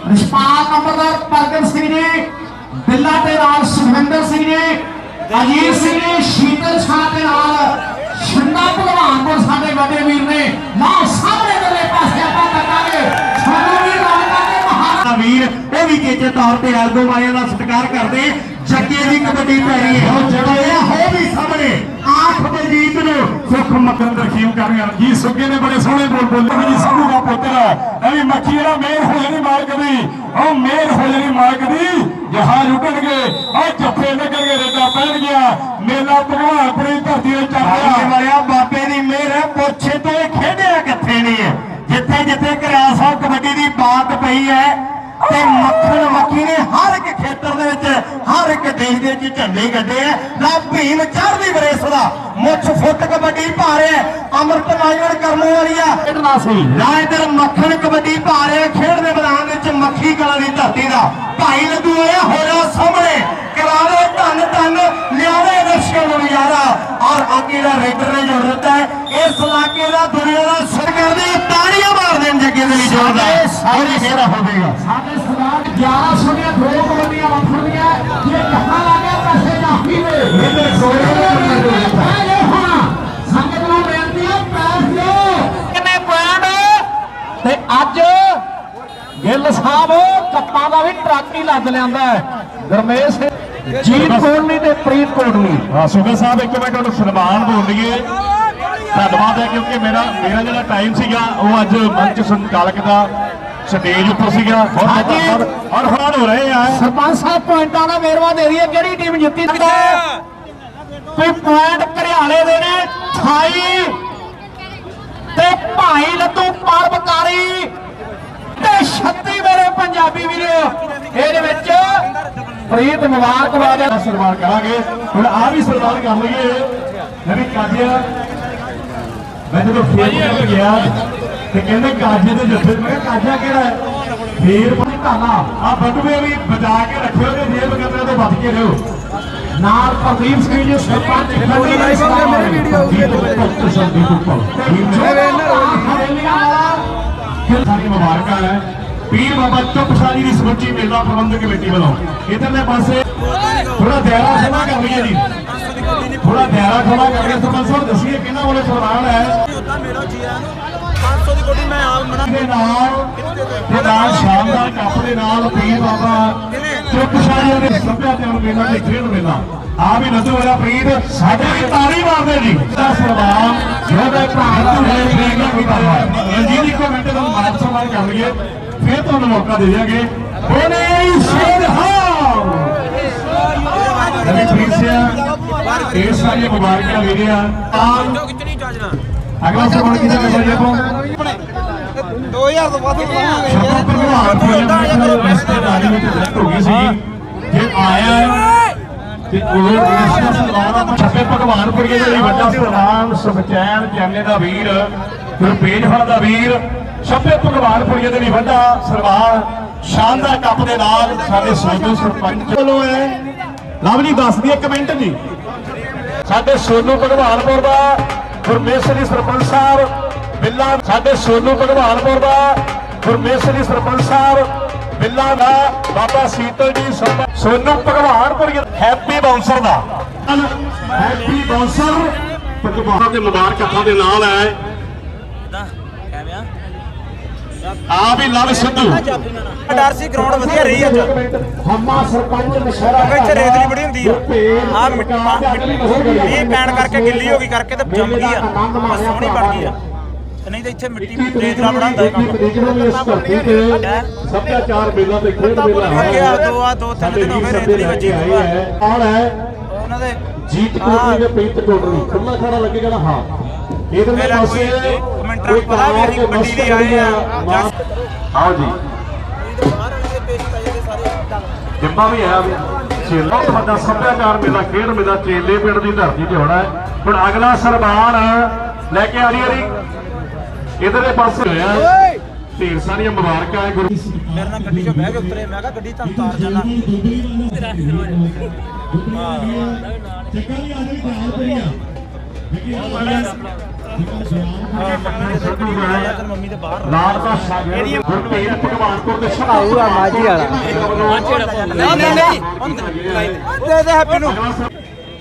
ਰਿਸ਼ਪਾਲ ਨੰਬਰਦਾਰ ਪਰਗਟ ਸਿੰਘ ਜੀ ਬਿੱਲਾ ਦੇ ਨਾਲ ਸੁਖਵਿੰਦਰ ਸਿੰਘ ਜੀ ਅਜੀਤ ਸਿੰਘ ਜੀ ਸ਼ੀਤਲ ਸ਼ਾਹ ਦੇ ਨਾਲ ਛੰਦਾ ਭਲਵਾਨਪੁਰ ਸਾਡੇ ਵੱਡੇ ਵੀਰ ਨੇ। ਨਾ ਸਾਹਮਣੇ ਦੇ ਪਾਸੇ ਆਪਾਂ ਕੱਟਾਂਗੇ ਸਾਨੂੰ ਵੀ ਰੌਣਕਾਂ ਦੇ ਮਹਾਨ ਵੀਰ ਉਹ ਵੀ ਚੇਚੇ ਤੌਰ ਤੇ ਐਲਬੋ ਵਾਲਿਆਂ ਦਾ ਸਤਿਕਾਰ ਕਰਦੇ, ਜੱਗੇ ਦੀ ਕਬੱਡੀ ਪੈ ਰਹੀ ਹੈ ਉਹ ਜਿਹੜਾ ਹੋ ਵੀ ਸਾਹਮਣੇ ਆਖ ਬਲਜੀਤ ਨੂੰ ਸੁਖ ਮਕਨ ਰਖੀਮ ਕਰ ਰਿਹਾ। ਜੀ ਸੁੱਗੇ ਨੇ ਬੜੇ ਸੋਹਣੇ ਬੋਲ ਬੋਲੇ ਜੀ, ਸੰਧੂ ਦਾ ਪੁੱਤਰ ਐਵੇਂ ਮੱਖੀ ਜਿਹੜਾ ਮੇਰ ਹੋ ਜਾਣੀ ਮਾਰ ਕਦੀ ਉਹ ਮੇਰ ਹੋ ਜਾਣੀ ਮਾਰ ਕਦੀ ਜਹਾਜ਼ ਉੱਡਣਗੇ, ਉਹ ਜੱਫੇ ਲੱਗਣਗੇ ਰੇਡਾ ਪੈਣ ਗਿਆ। ਮੇਲਾ ਭਗਵਾਨਪੁਰੀ ਧਰਤੀ ਤੇ ਚੱਲ ਰਿਹਾ ਬਾਬੇ ਦੀ ਮਿਹਰ ਹੈ, ਪੁੱਛੇ ਤੋਂ ਇਹ ਖੇਡਿਆ ਕਿੱਥੇ ਨਹੀਂ ਹੈ? ਜਿੱਥੇ ਜਿੱਥੇ ਕਰਿਆ ਕਬੱਡੀ ਦੀ ਬਾਤ ਪਈ ਹੈ ਤੇ ਮੱਖਣ ਮੱਖੀ ਨੇ ਹਰ ਇੱਕ ਖੇਤਰ ਦੇ ਵਿੱਚ ਹਰ ਇੱਕ ਦੇਸ਼ ਦੇ ਵਿੱਚ ਝੰਡੇ ਗੱਡੇ ਆ ਨਾ ਭੀਮ ਚੜ੍ਹਦੀ ਬਰੇਸ ਦਾ ਮੁੱਛ ਫੁੱਟ ਕਬੱਡੀ ਪਾ ਰਿਹਾ ਅਮਰਤ ਨਾਇਣ ਕਰਮੋ ਵਾਲੀਆ ਖੇਡਣਾ ਸੀ। ਨਾ ਇਧਰ ਮੱਖਣ ਕਬੱਡੀ ਪਾ ਰਿਹਾ ਖੇਡ ਦੇ ਮੈਦਾਨ ਵਿੱਚ ਮੱਖੀ ਕਲਾ ਦੀ ਧਰਤੀ ਦਾ ਭਾਈ ਲੱਦੂ ਆਇਆ ਹੋਇਆ ਸਾਹਮਣੇ। ਦਰਸ਼ਕਾਂ ਨੂੰ ਨਜ਼ਾਰਾ ਔਰ ਅੱਗੇ ਦਾ ਰੇਡਰ ਨੇ ਜੋੜ ਦਿੱਤਾ ਹੈ ਇਸ ਇਲਾਕੇ ਦਾ ਦੁਨੀਆ ਦਾ ਸਿਰ ਕਰਦੇ ਤਾੜੀਆਂ ਮਾਰਦੇ ਨੇ ਜੱਗੇ ਦੇ ਲਈ ਜੋਰਦਾਰ ਸਾਰੇ ਫੇਰਾ ਹੋਵੇਗਾ ਸਾਡੇ ਸਰਦਾਰ 1100 ਦੀਆਂ ਦੋ ਕਬੱਡੀਆਂ ਵੱਖਰੀਆਂ ਜੇ ਕਹਾਂ ਲੱਗੇ ਪੈਸੇ ਜਾਫੀ ਵੇ ਇਹਦੇ ਸੋਏ ਹੁਣ ਸੰਗਤ ਨੂੰ ਬੇਨਤੀ ਹੈ ਪੈਸ ਦਿਓ। ਕਿੰਨੇ ਪੁਆਇੰਟ? ਤੇ ਅੱਜ ਗਿੱਲ ਸਾਹਿਬ ਕੱਪਾਂ ਦਾ ਵੀ ਟਰੱਕ ਹੀ ਲੱਦ ਲਿਆਂਦਾ ਹੈ। ਗਰਮੇਸ਼ ਜੀਤ ਕੋਟਲੀ ਤੇ ਪ੍ਰੀਤ ਕੋਟਲੀ ਹਾਂ ਸੁਗਾ ਸਾਹਿਬ ਇੱਕ ਮਿੰਟ ਉਹਨੂੰ ਸਨਮਾਨ ਬੋਲ ਲਈਏ ਧੰਨਵਾਦ ਹੈ ਕਿਉਂਕਿ ਮੇਰਾ ਮੇਰਾ ਜਿਹੜਾ ਟਾਈਮ ਸੀਗਾ ਉਹ ਅੱਜ ਮੰਚ ਸੰਚਾਲਕ ਦਾ ਸਟੇਜ ਉੱਪਰ ਸੀਗਾ। ਬਹੁਤ ਔਰ ਹੁਣ ਹੋ ਰਹੇ ਆ। ਸਰਪੰਚ ਸਾਹਿਬ ਪੁਆਇੰਟਾਂ ਦਾ ਵੇਰਵਾ ਦੇ ਰਹੀ ਹੈ ਕਿਹੜੀ ਟੀਮ ਜਿੱਤੀ ਹੈ ਕੋਈ ਪੁਆਇੰਟ ਘਰਿਆਲੇ ਦੇ ਨੇ 28 ਤੇ ਭਾਈ ਲੱਤੂ ਪਰਬਕਾਰੀ ਤੇ 36 ਮੇਰੇ ਪੰਜਾਬੀ ਵੀਰੋ। ਇਹਦੇ ਵਿੱਚ ਪ੍ਰੀਤ ਮੁਬਾਰਕਬਾਦ ਦਾ ਸਨਮਾਨ ਕਰਾਂਗੇ। ਹੁਣ ਆ ਵੀ ਸਨਮਾਨ ਕਰ ਲਈਏ। ਨਵੀਂ ਕਾਜਿਆ ਮੈਂ ਜਦੋਂ ਫੇਰ ਗਿਆ। ਤੇ ਕਹਿੰਦੇ ਕਾਜੇ ਦੇ ਜੱਫੇ ਮੈਂ ਕਾਜਾ ਕਿਹੜਾ ਹੈ? ਫੇਰ ਪਤਾ ਧਾਲਾ ਆ ਬਟੂਏ ਵੀ ਬਚਾ ਕੇ ਰੱਖਿਓ ਤੇ ਜੇਬ ਕਤਰੇ ਤੋਂ ਬਚ ਕੇ ਰਹੋ ਨਾਲ ਪ੍ਰਦੀਪ ਸਿੰਘ ਜੀ ਸਰਪੰਚ ਖੰਡੀ ਦੇ ਮੇਰੇ ਵੀਡੀਓ ਸੰਦੀਪ ਉੱਪਰ ਸਾਰੀ ਮੁਬਾਰਕਾਂ ਹੈ ਪੀਰ ਬਾਬਾ ਚੁੱਪਸ਼ਾਹੀ ਦੀ ਸਮੁੱਚੀ ਮੇਲਾ ਪ੍ਰਬੰਧਕ ਕਮੇਟੀ ਵੱਲੋਂ। ਇਧਰਲੇ ਪਾਸੇ ਥੋੜਾ ਦਾਇਰਾ ਖੋਲਾ ਕਰ ਲਈਏ ਜੀ। ਥੋੜਾ ਦਾਇਰਾ ਖੋਲਾ ਕਰ ਸਰਪੰਚ ਸਾਹਿਬ ਦੱਸੀਏ ਕਿਹਨਾਂ ਵੱਲੋਂ ਸਨਮਾਨ ਹੈ। ਉਦਾਂ ਮੇਰਾ ਜੀ ਆ 500 ਦੀ ਕੋਟੀ ਮੈਂ ਆਪ ਮਨਾ ਦੇ ਨਾਲ ਦੇ ਨਾਲ ਸ਼ਾਨਦਾਰ ਕੱਪ ਦੇ ਨਾਲ ਪੀਰ ਬਾਬਾ ਚੁੱਪਸ਼ਾਹੀ ਦੇ ਸੱਭਿਆਚਾਰ ਮੇਲਾ ਤੇ ਖੇਡ ਮੇਲਾ ਆ ਵੀ ਨਜ਼ਰ ਹੋਇਆ ਪ੍ਰੀਤ ਸਾਡੇ ਵੀ ਤਾਰੀ ਮਾਰਦੇ ਜੀ। ਦਾ ਸਨਮਾਨ ਜਿਹਦਾ ਭਰਾ ਨੂੰ ਹੈ ਪ੍ਰੇਗਾ ਕੀਤਾ ਹੈ। ਰਣਜੀਤ ਇੱਕੋ ਮਿੰਟ ਦਾ ਮਾਨ ਸਨਮਾਨ ਕਰ ਲਈਏ। ਫਿਰ ਤੁਹਾਨੂੰ ਮੌਕਾ ਦੇ ਦਿਆਂਗੇ। ਬੋਲੇ ਸ਼ੇਰ ਹਾਂ ਨਵੀਂ ਪ੍ਰੀਤ ਸਿਆ ਇਹ ਸਾਰੀਆਂ ਮੁਬਾਰਕਾਂ ਵੀਰਿਆ ਤਾਂ ਅਗਲਾ ਸਨਮਾਨ ਕਿਹਦਾ ਜੀ ਆਪਾਂ? 2000 ਤੋਂ ਵੱਧ ਰਿਸ਼ਤੇਦਾਰੀ ਵਿੱਚ ਸਿਲੈਕਟ ਹੋ ਗਈ ਸੀ। ਜੇ ਆਇਆ ਹੈ ਤੇ ਉਹ ਦਾ ਸਨਮਾਨ ਛੱਪੇ ਭਗਵਾਨਪੁਰੀਏ ਦੇ ਵੱਡਾ ਸਨਮਾਨ ਸੁਖਚੈਨ ਚੈਨੇ ਦਾ ਵੀਰ ਗੁਰਪੇਜ ਹਲ ਦਾ ਵੀਰ ਛੱਪੇ ਭਗਵਾਨਪੁਰੀਏ ਦੇ ਲਈ ਵੱਡਾ ਸਨਮਾਨ ਸ਼ਾਨਦਾਰ ਕੱਪ ਦੇ ਨਾਲ ਸਾਡੇ ਸੋਨੂ ਸਰਪੰਚ ਵੱਲੋਂ ਹੈ। ਲਵ ਜੀ ਦੱਸ ਦਈਏ ਕਮੈਂਟ ਜੀ। ਸਾਡੇ ਸੋਨੂ ਭਗਵਾਨਪੁਰ ਦਾ ਗੁਰਮੇਸ਼ਰੀ ਸਰਪੰਚ ਸਾਹਿਬ ਬਿੱਲਾ ਸਾਡੇ ਸੋਨੂ ਭਗਵਾਨਪੁਰ ਦਾ ਗੁਰਮੇਸ਼ਰੀ ਸਰਪੰਚ ਸਾਹਿਬ ਬਿੱਲਾ ਦਾ ਬਾਬਾ ਸੀਤਲ ਜੀ ਸੋਨੂ ਭਗਵਾਨਪੁਰ ਹੈਪੀ ਬਾਉਂਸਰ ਦਾ। ਹੈਪੀ ਬਾਉਂਸਰ ਭਗਵਾਨ ਦੇ ਮੁਬਾਰਕ ਹੱਥਾਂ ਦੇ ਨਾਲ ਹੈ। ਕਿਵੇਂ ਆ? ਆ ਵੀ ਲਵ ਸਿੱਧੂ। ਡਰ ਸੀ ਗਰਾਊਂਡ ਵਧੀਆ ਰਹੀ ਅੱਜ। ਹਮਾ ਸਰਪੰਚ ਨਸ਼ਰਾ ਕਿਉਂਕਿ ਇੱਥੇ ਰੇਤਲੀ ਬੜੀ ਹੁੰਦੀ ਆ। ਆ ਮਿੱਟੀ ਇਹ ਪੈਣ ਕਰਕੇ ਗਿੱਲੀ ਹੋ ਗਈ ਕਰਕੇ ਤੇ ਜੰਮ ਗਈ ਆ। ਸੋਹਣੀ ਬਣ ਗਈ ਆ। ਨਹੀਂ ਤਾਂ ਇੱਥੇ ਮਿੱਟੀ ਰੇਤਲਾ ਬੜਾ ਹੁੰਦਾ ਇਹ ਕੰਮ। ਰੀਜਨਲ ਇਸ ਧਰਤੀ ਤੇ ਸੱਭਿਆਚਾਰ ਮੇਲਾ ਤੇ ਖੇਡ ਮੇਲਾ ਹੋ ਗਿਆ ਦੋ ਆ ਦੋ ਤਿੰਨ ਦਿਨ ਹੋ ਗਏ ਰੇਤਲੀ ਵੱਜੀ ਹੋਈ ਆ। ਕੌਣ ਹੈ? ਉਹਨਾਂ ਦੇ ਜੀਤ ਕੋਟਰੀ ਦੇ ਪ੍ਰੀਤ ਕੋਟਰੀ ਖੁੱਲਾ ਖਾਣਾ ਲੱਗੇਗਾ ਨਾ ਹਾਂ। ਇਧਰ ਦੇ ਮੇਰਾ ਪਾਸੇ ਕੋਈ ਕਮੈਂਟਰਾਂ ਨੂੰ ਪਤਾ ਵੀ ਅਸੀਂ ਕਬੱਡੀ ਲਈ ਆਏ ਆ। ਆਓ ਜੀ। ਜਿੰਮਾ ਵੀ ਆਇਆ ਵੀ ਚੇਲਾ ਸਾਡਾ ਸੱਭਿਆਚਾਰ ਮੇਲਾ ਖੇਡ ਮੇਲਾ ਚੇਲੇ ਪਿੰਡ ਦੀ ਧਰਤੀ ਤੇ ਹੋਣਾ ਹੈ। ਹੁਣ ਅਗਲਾ ਸਨਮਾਨ ਲੈ ਕੇ ਆ ਰਹੀ ਹੈ ਇਧਰਲੇ ਪਾਸੇ ਹੋਇਆ ਢੇਰ ਸਾਰੀਆਂ ਮੁਬਾਰਕਾਂ ਹੈ ਗੁਰੂ ਮੇਰੇ ਨਾਲ ਗੱਡੀ 'ਚੋਂ ਬਹਿ ਕੇ ਉਤਰੇ ਮੈਂ ਕਿਹਾ ਗੱਡੀ ਤੁਹਾਨੂੰ ਤਾਰ ਜਾਣਾ। ਮੰਮੀ ਦੇ ਬਾਹਰ ਲਾਲ ਦਾ ਸਾਗਰ ਗੁਰਤੇਜ ਭਗਵਾਨਪੁਰ ਦੇ ਸ਼ਾਹ ਆਊਗਾ ਮਾਝੀ ਵਾਲਾ। ਨਹੀਂ ਨਹੀਂ ਨਹੀਂ ਦੇ ਦੇ ਹੈਪੀ ਨੂੰ।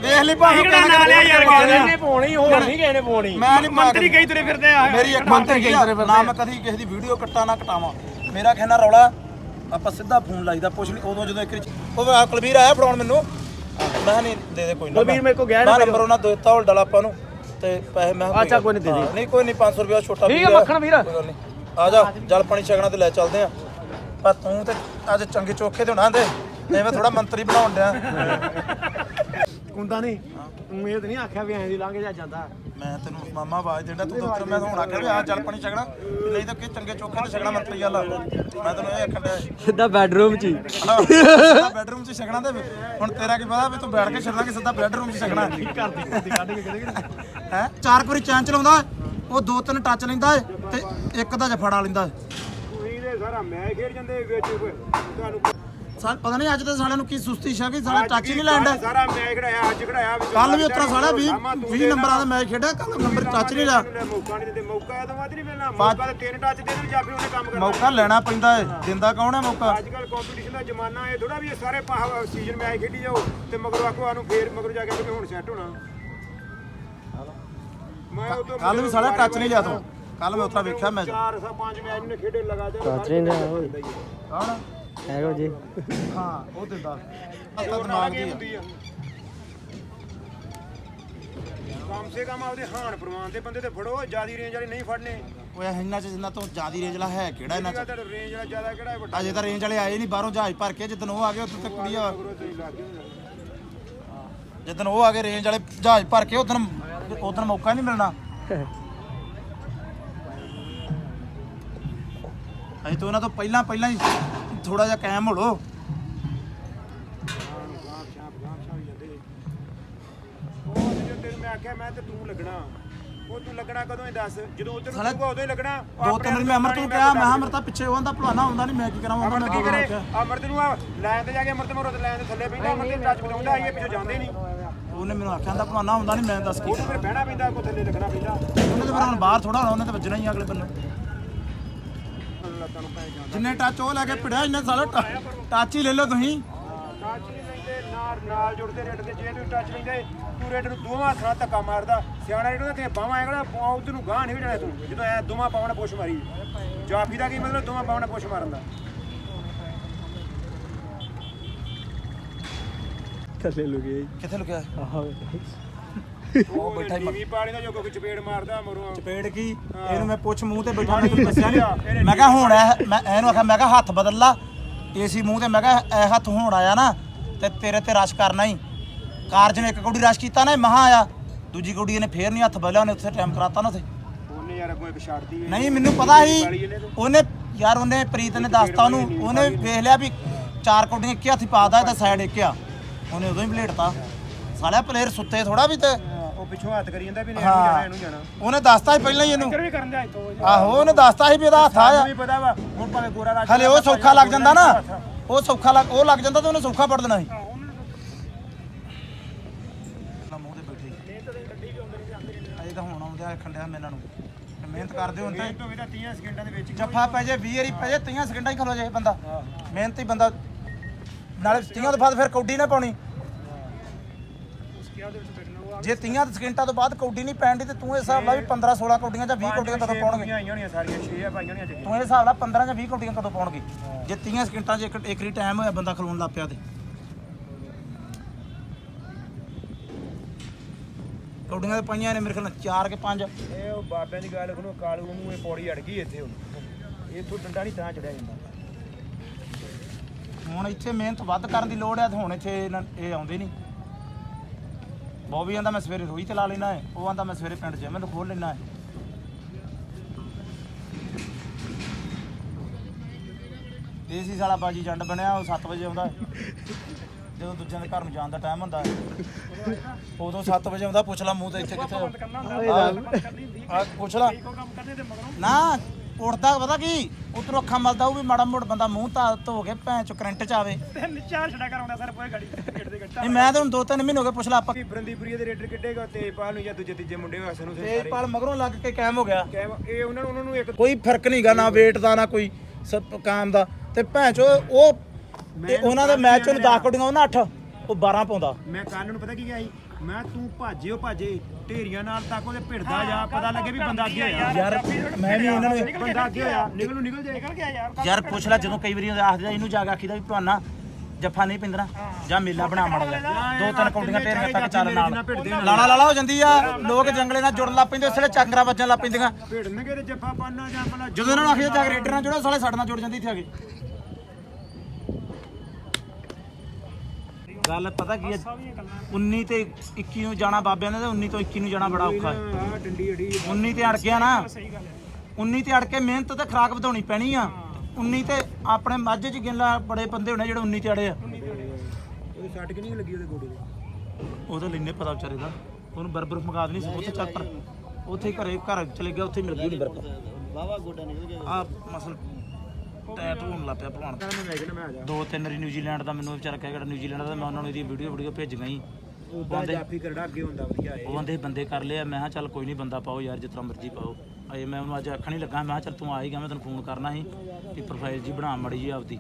ਵੇਖ ਲਈ ਭਾਵੇਂ ਕਿਹੜਾ ਨਾਂ ਲਿਆ ਯਾਰ ਕਿਸੇ ਨੇ ਪਾਉਣੀ ਹੋਰ ਨਹੀਂ ਕਿਸੇ ਨੇ ਪਾਉਣੀ ਮੈਂ ਨਹੀਂ ਮੰਤਰੀ ਕਈ ਤੁਰੇ ਫਿਰਦੇ ਆ। ਮੇਰੀ ਇੱਕ ਮੰਤਰੀ ਕਈ ਤੁਰੇ ਫਿਰਦੇ ਨਾ ਮੈਂ ਕਦੀ ਕਿਸੇ ਦੀ ਵੀਡੀਓ ਕੱਟਾ ਨਾ ਕਟਾਵਾਂ। ਮੇਰਾ ਕਹਿਣਾ ਰੌਲਾ ਆਪਾਂ ਸਿੱਧਾ ਫੋਨ ਲਾਈਦਾ ਪੁੱਛ ਲਈ। ਉਦੋਂ ਜਦੋਂ ਇੱਕ ਉਹ ਕੁਲਵੀਰ ਆਇਆ ਫੜਾਉਣ ਮੈਨੂੰ। ਮੈਂ ਕਿਹਾ ਨਹੀਂ ਦੇ ਦੇ ਕੋਈ ਨਾ। ਕੁਲਵੀਰ ਮੇਰੇ ਕੋਲ ਗਿਆ ਨਾ ਨੰਬਰ ਉਹਨਾਂ ਦਿੱਤਾ ਹੋਲਡ ਵਾਲਾ ਆਪਾਂ ਨੂੰ। ਤੇ ਪੈਸੇ ਮੈਂ ਕਿਹਾ ਅੱਛਾ, ਕੋਈ ਨਹੀਂ ਦੇ ਦੇ। ਹਾਂ, ਨਹੀਂ ਕੋਈ ਨਹੀਂ 500 ਰੁਪਏ ਛੋਟਾ ਠੀਕ ਹੈ, ਵੀਰ। ਮੱਖਣ ਵੀਰ। ਕੋਈ ਗੱਲ ਨਹੀਂ ਆ ਜਾ ਜਲ ਪਾਣੀ ਛਕਣਾ ਤੇ ਲੈ ਚੱਲਦੇ ਆ। ਪਰ ਤੂੰ ਤੇ ਅੱਜ ਚੰਗੇ ਚੋਖੇ ਤੇ ਹੋਣਾ ਤੇ ਐਵੇਂ ਥੋੜਾ ਮੰਤਰੀ ਬਣਾਉਣ ਡਿਆ। ਕੁੰਦਾ ਨਹੀਂ ਤੂੰ ਇਹ ਤਾਂ ਨਹੀਂ ਆਖਿਆ ਵੀ ਐਂ ਦੀ ਲੰਘ ਜਾ ਜਾਂਦਾ। ਮੈਂ ਤੈਨੂੰ ਮਾਮਾ ਆਵਾਜ਼ ਦੇਣਾ ਤੂੰ ਦਫ਼ਤਰ ਮੈਂ ਤਾਂ ਹੁਣ ਆਖਿਆ ਵੀ ਆ ਜਲ ਪਾਣੀ ਛਕਣਾ। ਵੀ ਨਹੀਂ ਤਾਂ ਕਿ ਚੰਗੇ ਚੋਖੇ ਤੇ ਛਕਣਾ ਮੰਤਰੀ ਵਾਲਾ। ਮੈਂ ਤੈਨੂੰ ਇਹ ਆਖਣ ਡਿਆ ਸਿੱਧਾ ਬੈਡਰੂਮ 'ਚ ਹੀ। ਬੈਡਰੂਮ 'ਚ ਛਕਣਾ ਤੇ ਹੁਣ ਤੇਰਾ ਕੀ ਪਤਾ ਵੀ ਤੂੰ ਬੈਠ ਕੇ ਛਕਣਾ ਕਿ ਸਿੱਧਾ ਬੈਡਰੂਮ 'ਚ ਛਕਣਾ। ਘਰ ਦੀ ਕੁੰਦੀ ਕੱਢ ਕੇ ਕਿਤੇ ਹੈ? ਚਾਰ ਕੁ ਵਾਰੀ ਚੈਨ ਚਲਾਉਂਦਾ ਉਹ ਦੋ ਤਿੰਨ ਟੱਚ ਲੈਂਦਾ ਏ ਤੇ ਇੱਕ ਦਾ ਜਫੜਾ ਲੈਂਦਾ ਏ। ਤੁਸੀਂ ਦੇ ਸਾਰਾ ਮੈਚ ਖੇਡ ਜਾਂਦੇ ਵਿੱਚ। ਤੁਹਾਨੂੰ ਸਾਲ ਪਤਾ ਨਹੀਂ ਅੱਜ ਤੇ ਸਾਲਿਆਂ ਨੂੰ ਕੀ ਸੁਸਤੀ ਛਾ ਗਈ ਸਾਲਾ ਟੱਚ ਹੀ ਨਹੀਂ ਲੈਂਦਾ ਸਾਰਾ ਮੈਚ ਖੜਾਇਆ ਅੱਜ ਖੜਾਇਆ ਕੱਲ ਵੀ ਉਤਰਾ ਸਾਲਾ 20 20 ਨੰਬਰਾਂ ਦਾ ਮੈਚ ਖੇਡਿਆ ਕੱਲ ਨੰਬਰ ਟੱਚ ਨਹੀਂ ਲਿਆ ਮੌਕਾ ਨਹੀਂ ਦਿੰਦੇ ਮੌਕਾ ਤਾਂ ਵੱਧ ਨਹੀਂ ਮਿਲਣਾ ਮੌਕਾ ਤੇ ਤਿੰਨ ਟੱਚ ਦੇ ਦੇਣ ਜਾਂ ਫਿਰ ਉਹਨੇ ਕੰਮ ਕਰਨਾ। ਮੌਕਾ ਲੈਣਾ ਪੈਂਦਾ ਏ ਦਿੰਦਾ ਕੌਣ ਹੈ ਮੌਕਾ? ਅੱਜ ਕੱਲ ਕੰਪੀਟੀਸ਼ਨ ਦਾ ਜ਼ਮਾਨਾ ਇਹ ਥੋੜਾ ਵੀ ਇਹ ਸਾਰੇ ਸੀਜ਼ਨ ਮੈਚ ਖੇਡੀ ਜਾਓ ਤੇ ਮਗਰੋਂ ਆਖੋ ਆਨੂੰ ਫੇਰ ਮਗਰੋਂ ਜਾ ਕੇ ਆਖੋ ਵੀ ਹੁਣ ਸੈੱਟ ਹੋਣਾ। ਮੈਂ ਉਦੋਂ ਕੱਲ ਵੀ ਸਾਲਾ ਟੱਚ ਨਹੀਂ ਲਿਆ ਤੂੰ। ਕੱਲ ਮੈਂ ਉਤਰਾ ਵੇਖਿਆ ਮੈਚ। ਚਾਰ ਸਾ ਪੰਜ ਮੈਚ ਨੇ ਖੇਡੇ ਲਗਾਤਾਰ ਟੱਚ ਨਹੀਂ ਲਿਆ ਕੌਣ? ਹੈਗੋ ਜੀ। ਹਾਂ ਉਹ ਦਿੰਦਾ ਅਸਤਾ ਦਿਮਾਗ ਦੀ ਹੁੰਦੀ ਆ। ਕਮ ਸੇ ਕਮ ਆਪਦੇ ਹਾਨ ਪ੍ਰਮਾਨ ਦੇ ਬੰਦੇ ਤੇ ਫੜੋ ਜਿਆਦੀ ਰੇਂਜ ਵਾਲੇ ਨਹੀਂ ਫੜਨੇ। ਓਏ ਇਹਨਾਂ ਚ ਜਿੰਨਾ ਤੋਂ ਜ਼ਿਆਦੀ ਰੇਂਜ ਵਾਲਾ ਹੈ ਕਿਹੜਾ ਇਹਨਾਂ ਚ? ਰੇਂਜ ਵਾਲਾ ਜ਼ਿਆਦਾ ਕਿਹੜਾ ਹੈ ਵੱਡਾ? ਅਜੇ ਤਾਂ ਰੇਂਜ ਵਾਲੇ ਆਏ ਨਹੀਂ ਬਾਹਰੋਂ ਜਹਾਜ਼ ਭਰ ਕੇ ਜਿੱਦਣ ਉਹ ਆ ਗਏ ਉਦੋਂ ਤੇ ਕੁੜੀ ਆ। ਤੁਸੀਂ ਲੱਗ ਗਏ ਜਿੱਦਣ ਉਹ ਆ ਗਏ ਰੇਂਜ ਵਾਲੇ ਜਹਾਜ਼ ਭਰ ਕੇ ਉਦੋਂ ਉਦੋਂ ਮੌਕਾ ਨਹੀਂ ਮਿਲਣਾ। ਅਜੇ ਤੋਂ ਉਹਨਾਂ ਤੋਂ ਪਹਿਲਾਂ ਪਹਿਲਾਂ ਹੀ ਥੋੜਾ ਜਿਹਾ ਕਾਇਮ ਹੋ ਲੋ ਮੈਂ ਆਖਿਆ ਮੈਂ ਤੇ ਤੂੰ ਲੱਗਣਾ। ਉਹ ਤੂੰ ਲੱਗਣਾ ਕਦੋਂ ਇਹ ਦੱਸ? ਜਦੋਂ ਉਧਰ ਨੂੰ ਸਾਲਾ ਉਦੋਂ ਹੀ ਲੱਗਣਾ। ਉਹ ਦੋ ਆਪਣੇ ਤਿੰਨ ਵਾਰੀ ਆਪ ਮੈਂ ਅਮਰਤ ਨੂੰ ਕਿਹਾ ਮੈਂ ਅਮਰਤਾ ਪਿੱਛੇ ਉਹਦਾ ਭਲਾਣਾ ਹੁੰਦਾ ਨਹੀਂ ਮੈਂ ਕੀ ਕਰਾਂ ਅਮਰਤ ਕੀ ਕਰੇ? ਅਮਰਤ ਨੂੰ ਆ ਲਾਈਨ ਤੇ ਜਾ ਕੇ ਅਮਰਤ ਮਰੋ ਤੇ ਲਾਈਨ ਤੇ ਥੱਲੇ ਪੈਂਦਾ ਅਮਰਤ ਦੇ ਟੱਚ ਬਤਾਉਂਦਾ ਆਈਏ ਪਿੱਛੋਂ ਜਾਂਦੇ ਨਹੀਂ ਉਹਨੇ ਮੈਨੂੰ ਆਖਿਆ ਹੁੰਦਾ ਭਲਾਣਾ ਹੁੰਦਾ ਨਹੀਂ ਮੈਂ ਦੱਸ ਕੀ ਉਹ ਫਿਰ ਬਹਿਣਾ ਪੈਂਦਾ ਕੋ ਥੱਲੇ ਲੱਗਣਾ ਪੈਂਦਾ। ਉਹਨੇ ਤਾਂ ਫਿਰ ਹੁਣ ਬਾਹਰ ਥੋੜਾ ਹੋਣਾ ਉਹਨੇ ਤਾਂ ਵੱਜਣਾ ਹੀ ਆ ਅਗਲੇ ਬੰਨੇ। ਲੱਤਾਂ ਨੂੰ ਪੈ ਜਾਂਦਾ ਜਿੰਨੇ ਟੱਚ ਉਹ ਲੈ ਕੇ ਪਿੜਿਆ ਇੰਨੇ ਸਾਲਾ ਟੱਚ ਹੀ ਲੈ ਲਓ ਤੁਸੀਂ। ਟੱਚ ਨਹੀਂ ਲੈਂਦੇ ਨਾਲ ਨਾਲ ਜੁੜਦੇ ਰੇਟ ਤੇ ਜੇ ਤੂੰ ਟੱਚ ਲੈਂਦੇ ਤੂੰ ਰੇਟ ਨੂੰ ਦੋਵਾਂ ਹੱਥਾਂ ਨਾਲ ਧੱਕਾ ਮਾਰਦਾ। ਸਿਆਣਾ ਜਿਹੜਾ ਤੇ ਬਾਹਾਂ ਐ ਕਿਹੜਾ ਉਧਰ ਨੂੰ ਗਾਹ ਨਹੀਂ ਵੜਨਾ ਤੂੰ। ਜਦੋਂ ਐ ਦੋਵਾਂ ਨਾਲ ਪੁਸ਼ ਮਾਰੀ। ਜਾਫੀ ਦਾ ਕੀ ਮਤਲਬ ਦੋਵਾਂ ਨਾਲ ਪੁਸ਼ ਮਾਰਨ ਦਾ? ਥੱਲੇ ਕਿੱਥੇ ਲੁਕਿਆ? ਆਹੋ ਉਹ ਬੈਠਾ ਹੀ ਪਾਣੀ ਦਾ ਜੋ ਕੋਈ ਚਪੇੜ ਮਾਰਦਾ ਮਰੋਂ ਪੇੜ ਕੀ? ਇਹਨੂੰ ਮੈਂ ਪੁੱਛ ਮੂੰਹ ਤੇ ਬੈਠਾ ਮੈਂ ਤੈਨੂੰ ਦੱਸਿਆ ਨਹੀਂ ਮੈਂ ਕਿਹਾ ਹੁਣ ਇਹ ਮੈਂ ਇਹਨੂੰ ਆਖਿਆ ਮੈਂ ਕਿਹਾ ਹੱਥ ਬਦਲ ਲਾ ਏਸੀ ਮੂੰਹ ਤੇ ਮੈਂ ਕਿਹਾ ਇਹ ਹੱਥ ਹੁਣ ਆਇਆ ਨਾ ਤੇ ਤੇਰੇ ਤੇ ਰਸ਼ ਕਰਨਾ ਹੀ। ਕਾਰਜ ਨੇ ਇੱਕ ਕੌਡੀ ਰਸ਼ ਕੀਤਾ ਨਾ ਇਹ ਮਹਾ ਆਇਆ। ਦੂਜੀ ਕੌਡੀ ਨੇ ਫੇਰ ਨਹੀਂ ਹੱਥ ਬਦਲਿਆ ਉਹਨੇ ਉੱਥੇ ਟਾਈਮ ਕਰਾਤਾ ਨਾ ਉੱਥੇ। ਉਹਨੇ ਯਾਰ ਅੱਗੋਂ ਇੱਕ ਛੱਡਦੀ ਹੈ ਨਹੀਂ ਮੈਨੂੰ ਪਤਾ ਸੀ। ਉਹਨੇ ਯਾਰ ਉਹਨੇ ਪ੍ਰੀਤ ਨੇ ਦੱਸਤਾ ਉਹਨੂੰ। ਉਹਨੇ ਵੇਖ ਲਿਆ ਵੀ ਚਾਰ ਕੌਡੀਆਂ ਇੱਕ ਹੱਥ ਹੀ ਪਾਦਾ ਤੇ ਸਾਈਡ ਇੱਕ ਆ ਉਹਨੇ ਉਦੋਂ ਹੀ ਸਾਲਿਆ ਪਲੇਅਰ ਸੁੱਤੇ ਥੋੜਾ ਵੀ ਤੇ। ਉਹ ਪਿੱਛੋਂ ਹੱਥ ਕਰੀ ਜਾਂਦਾ ਵੀ ਇਹਨੂੰ ਜਾਣਾ ਇਹਨੂੰ ਜਾਣਾ। ਉਹਨੇ ਦੱਸਤਾ ਸੀ ਪਹਿਲਾਂ ਹੀ ਇਹਨੂੰ। ਕਰ ਵੀ ਕਰਨ ਦਾ ਇੱਥੋਂ ਆਹੋ ਉਹਨੇ ਦੱਸਤਾ ਸੀ ਵੀ ਇਹਦਾ ਹੱਥ ਆਇਆ। ਵੀ ਪਤਾ ਵਾ ਹੁਣ ਭਾਵੇਂ ਗੋਰਾ ਰਾਜ ਹਲੇ ਉਹ ਸੌਖਾ ਲੱਗ ਜਾਂਦਾ ਨਾ। ਉਹ ਸੌਖਾ ਲੱਗ ਉਹ ਲੱਗ ਜਾਂਦਾ ਤੇ ਉਹਨੇ ਸੌਖਾ ਪੜ ਦੇਣਾ ਸੀ। ਮੂੰਹ ਤੇ ਬੈਠੀ ਅਜੇ ਤਾਂ ਹੁਣ ਆਉਂਦੇ ਆ ਖੰਡਿਆ ਮੇਨਾਂ ਨੂੰ। ਤੇ ਮਿਹਨਤ ਕਰਦੇ ਹੁਣ ਤੇ। ਤੋਂ ਇਹਦਾ 30 ਸਕਿੰਟਾਂ ਦੇ ਵਿੱਚ ਜੱਫਾ ਪੈ ਜੇ 20 ਵਾਰੀ ਪੈ ਜੇ 30 ਸਕਿੰਟਾਂ ਹੀ ਖਲੋ ਜੇ ਬੰਦਾ। ਮਿਹਨਤੀ ਬੰਦਾ। ਨਾਲੇ 30 ਤੋਂ ਬਾਅਦ ਫਿਰ ਕੌਡੀ ਨਾ ਪਾਉਣੀ। ਜੇ 30 ਸਕਿੰਟਾਂ ਤੋਂ ਬਾਅਦ ਕੌਡੀ ਨਹੀਂ ਪੈਣੀ ਤੇ ਤੂੰ ਇਹ ਹਿਸਾਬ ਲਾ ਵੀ 15 16 ਕੌਡੀਆਂ ਜਾਂ 20 ਕੌਡੀਆਂ ਕਦੋਂ ਪਾਉਣਗੇ? ਆਈਆਂ ਹੋਣੀਆਂ ਸਾਰੀਆਂ 6 ਆ ਪਾਈਆਂ ਹੋਣੀਆਂ ਤੂੰ ਇਹ ਹਿਸਾਬ ਲਾ 15 ਜਾਂ 20 ਕੌਡੀਆਂ ਕਦੋਂ ਪਾਉਣਗੇ? ਜੇ 30 ਸਕਿੰਟਾਂ 'ਚ ਇੱਕ ਇੱਕ ਰੀ ਟਾਈਮ ਹੋਇਆ ਬੰਦਾ ਖਲੋਣ ਲੱਗ ਪਿਆ ਤੇ। ਕੌਡੀਆਂ ਤੇ ਪਾਈਆਂ ਨੇ ਮੇਰੇ ਖਿਆਲ ਨਾਲ 4 ਕੇ 5 ਇਹ ਉਹ ਬਾਬਿਆਂ ਦੀ ਗੱਲ ਸੁਣੋ ਕਾਲੂ ਨੂੰ ਇਹ ਪੌੜੀ ਅੜ ਗਈ ਇੱਥੇ ਹੁਣ। ਇੱਥੋਂ ਡੰਡਾ ਨਹੀਂ ਤਾਂ ਚੜਿਆ ਜਾਂਦਾ। ਹੁਣ ਇੱਥੇ ਮਿਹਨਤ ਵੱਧ ਕਰਨ ਦੀ ਲੋੜ ਹੈ ਤੇ ਹੁਣ ਇੱਥੇ ਇਹ ਆਉਂਦੇ ਨਹੀਂ। ਬੋਬੀ ਕਹਿੰਦਾ ਮੈਂ ਸਵੇਰੇ ਰੋਈ ਤੇ ਲਾ ਲੈਣਾ ਹੈ ਉਹ ਕਹਿੰਦਾ ਮੈਂ ਸਵੇਰੇ ਪਿੰਡ ਜਿਮ ਤੋਂ ਖੋਲ ਲੈਣਾ ਹੈ ਦੇਸੀ ਸਾਲਾ ਬਾਜੀ ਜੰਡ ਬਣਿਆ ਉਹ 7 ਵਜੇ ਆਉਂਦਾ ਹੈ। ਜਦੋਂ ਦੂਜਿਆਂ ਦੇ ਘਰ ਨੂੰ ਜਾਣ ਦਾ ਟਾਈਮ ਹੁੰਦਾ ਹੈ। ਉਦੋਂ 7 ਵਜੇ ਆਉਂਦਾ ਪੁੱਛ ਲਾ ਮੂੰਹ ਤੇ ਇੱਥੇ ਕਿੱਥੇ ਆ। ਪੁੱਛ ਲਾ। ਨਾ ਉੱਠਦਾ ਪਤਾ ਕੀ? ਉਧਰੋਂ ਅੱਖਾਂ ਮਲਦਾ ਉਹ ਵੀ ਮਾੜਾ ਮੋੜ ਬੰਦਾ ਮੂੰਹ ਤਾਂ ਧੋ ਕੇ ਭੈਣ ਚ ਕਰੰਟ ਚ ਆਵੇ। ਚਾਰ ਛੜਾ ਕਰਾਉਂਦਾ ਸਰ ਪੋਏ ਗਾੜੀ ਗੇਟ ਦੇ ਨਹੀਂ ਮੈਂ ਤਾਂ ਹੁਣ ਦੋ ਤਿੰਨ ਮਹੀਨੇ ਹੋ ਗਏ ਪੁੱਛ ਲਾ ਆਪਾਂ ਬਰੰਦੀਪੁਰੀ ਦੇ ਰੇਡਰ ਕਿੱਡੇਗਾ ਤੇ ਪਾਲ ਨੂੰ ਜਾਂ ਦੂਜੇ ਤੀਜੇ ਮੁੰਡੇ ਹੋਇਆ ਸਾਨੂੰ ਤੇਜਪਾਲ ਮਗਰੋਂ ਲੱਗ ਕੇ ਕਾਇਮ ਹੋ ਗਿਆ। ਇਹ ਉਹਨਾਂ ਨੂੰ ਉਹਨਾਂ ਨੂੰ ਇੱਕ ਕੋਈ ਫ਼ਰਕ ਨਹੀਂਗਾ ਨਾ weight ਦਾ ਨਾ ਕੋਈ ਸਭ ਕਾਮ ਦਾ। ਤੇ ਭੈਣ ਚੋ ਉਹ ਤੇ ਉਹਨਾਂ ਦੇ ਮੈਚ ਨੂੰ 10 ਕੁੜੀਆਂ ਉਹਨਾਂ 8 ਉਹ 12 ਪਾਉਂਦਾ। ਮੈਂ ਕੱਲ ਨੂੰ ਪਤਾ ਕੀ ਗਿਆ ਸੀ? ਮੈਂ ਤੂੰ ਭਾਜਿਓ ਭਾਜੇ ਢੇਰੀਆਂ ਨਾਲ ਤੱਕ ਉਹਦੇ ਭਿੜਦਾ ਜਾ ਪਤਾ ਲੱਗੇ ਵੀ ਬੰਦਾ ਅੱਗੇ ਹੋਇਆ। ਯਾਰ ਮੈਂ ਵੀ ਇਹਨਾਂ ਨੂੰ ਬੰਦਾ ਅੱਗੇ ਹੋਇਆ। ਨਿਕਲ ਨੂੰ ਨਿਕਲ ਜਾਏ ਨਿਕਲ ਗਿਆ ਯਾਰ ਯਾਰ ਪੁੱਛ ਲੈ ਜਦੋਂ ਕਈ ਵਾਰੀ ਉਹਦੇ ਆਖਦੇ ਆ, ਇਹਨੂੰ ਜਾ ਕੇ ਆਖੀਦਾ ਵੀ ਭਾਨਾ ਜੱਫਾ ਨਹੀਂ ਪਿੰਦਣਾ ਜਾਂ ਮੇਲਾ ਬਣਾ ਮੜ ਲੈ ਦੋ ਤਿੰਨ ਕੌਡੀਆਂ ਢੇਰੀਆਂ ਤੱਕ ਚੱਲ ਨਾਲ ਲਾਲਾ ਲਾਲਾ ਹੋ ਜਾਂਦੀ ਆ। ਲੋਕ ਜੰਗਲੇ ਨਾਲ ਜੁੜਨ ਲੱਗ ਪੈਂਦੇ ਉਸਲੇ ਚਾਂਗਰਾ ਵੱਜਣ ਲੱਗ ਪੈਂਦੀਆਂ। ਭਿੜਨਗੇ ਤੇ ਜੱਫਾ ਪਾਣਾ ਜਾਂ ਪਹਿਲਾਂ ਜਦੋਂ ਇਹਨਾਂ ਨੂੰ ਆਖੀਦਾ ਜਾ ਕੇ ਰੇਡਰ ਨਾਲ ਜੁੜੋ ਸਾਲੇ ਸਾਡੇ ਨਾਲ ਜੁੜ ਜਾਂਦੀ ਇੱਥੇ ਆ ਕੇ। ਗੱਲ ਪਤਾ ਕੀ ਹੈ? 19 ਤੇ 21 ਨੂੰ ਜਾਣਾ ਬਾਬਿਆਂ ਦੇ ਤੇ 19 ਤੋਂ 21 ਨੂੰ ਜਾਣਾ ਬੜਾ ਔਖਾ ਹੈ। ਆ ਡੰਡੀ ਅੜੀ 19 ਤੇ ਅੜ ਗਿਆ ਨਾ। 19 ਤੇ ਅੜ ਕੇ ਮਿਹਨਤ ਤੇ ਖਰਾਕ ਵਧਾਉਣੀ ਪੈਣੀ ਆ। 19 ਤੇ ਆਪਣੇ ਮਾਝੇ ਚ ਗਿੱਲਾ ਬੜੇ ਬੰਦੇ ਹੋਣੇ ਜਿਹੜੇ 19 ਤੇ ਅੜੇ ਆ। ਉਹਦੇ ਸੱਟ ਕਿ ਨਹੀਂ ਲੱਗੀ ਉਹਦੇ ਗੋਡੇ ਦੇ ਉਹ ਤਾਂ ਲੈਨੇ ਪਤਾ ਵਿਚਾਰੇ ਦਾ। ਉਹਨੂੰ ਬਰਬਰ ਮੰਗਾ ਦੇਣੀ ਸੀ ਉੱਥੇ ਚੱਲ ਪਰ ਉੱਥੇ ਘਰੇ ਘਰ ਚਲੇ ਗਿਆ ਉੱਥੇ ਮਿਲ ਗਈ ਨਹੀਂ ਬਰਬਰ। ਵਾਵਾ ਗੋਡਾ ਨਿਕਲ ਗਿਆ। ਆ ਮਸਲ ਟੈਟ ਹੋਣ ਲੱਗ ਪਿਆ ਭਲਵਾਨ ਮੈਂ ਲੈ ਕੇ ਨਾ ਮੈਂ ਆ ਜਾ ਦੋ ਤਿੰਨ ਵਾਰੀ ਨਿਊਜ਼ੀਲੈਂਡ ਦਾ ਮੈਨੂੰ ਵਿਚਾਰਾ ਕਹਿ ਗਿਆ ਨਿਊਜ਼ੀਲੈਂਡ ਦਾ ਮੈਂ ਉਹਨਾਂ ਨੂੰ ਇਹਦੀ ਵੀਡੀਓ ਵੀਡੀਓ ਭੇਜ ਗਈ ਉਹਦਾ ਜਾਫੀ ਕਰੜਾ ਅੱਗੇ ਹੁੰਦਾ ਵਧੀਆ ਉਹ ਕਹਿੰਦੇ ਬੰਦੇ ਕਰ ਲਿਆ ਮੈਂ ਕਿਹਾ ਚੱਲ ਕੋਈ ਨਹੀਂ ਬੰਦਾ ਪਾਓ ਯਾਰ ਜਿਸ ਤਰ੍ਹਾਂ ਮਰਜ਼ੀ ਪਾਓ। ਅਜੇ ਮੈਂ ਉਹਨੂੰ ਅੱਜ ਆਖਣ ਹੀ ਲੱਗਾ ਮੈਂ ਕਿਹਾ ਚੱਲ ਤੂੰ ਆ ਹੀ ਗਿਆ ਮੈਂ ਤੈਨੂੰ ਫੋਨ ਕਰਨਾ ਸੀ ਕਿ ਪ੍ਰੋਫਾਈਲ ਜੀ ਬਣਾ ਮੜੀ ਜੀ ਆਪਦੀ।